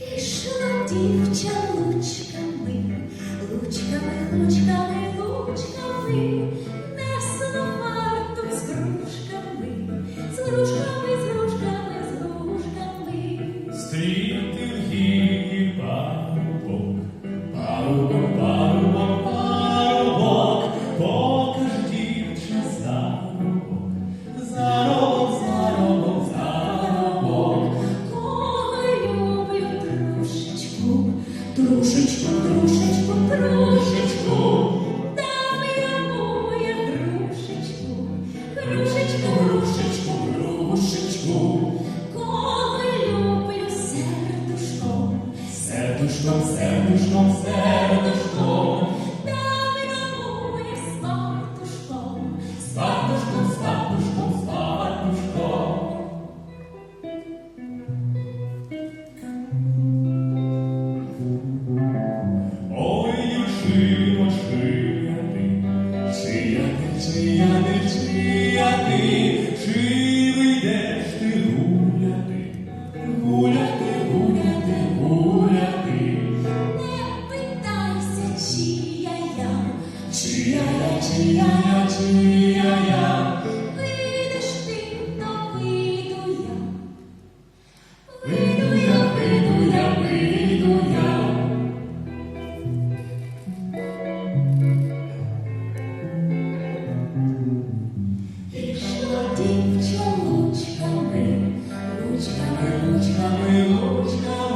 Ішла дівча лучками, лучками, лучками, грушечку. Кого люблю сердушком, Сердушком, сердушком, сердушком, дай я моя спатушком, спатушком, спатушком, спатушком. Ой, дівчино, чия ти, чия ти, чия ти, чия ти, чи вийдеш чия чия я, вийдеш ти, то вийду я. вийду я, вийду я, вийду я. Ішла дівча лучками, лучками, Ручками, ручками,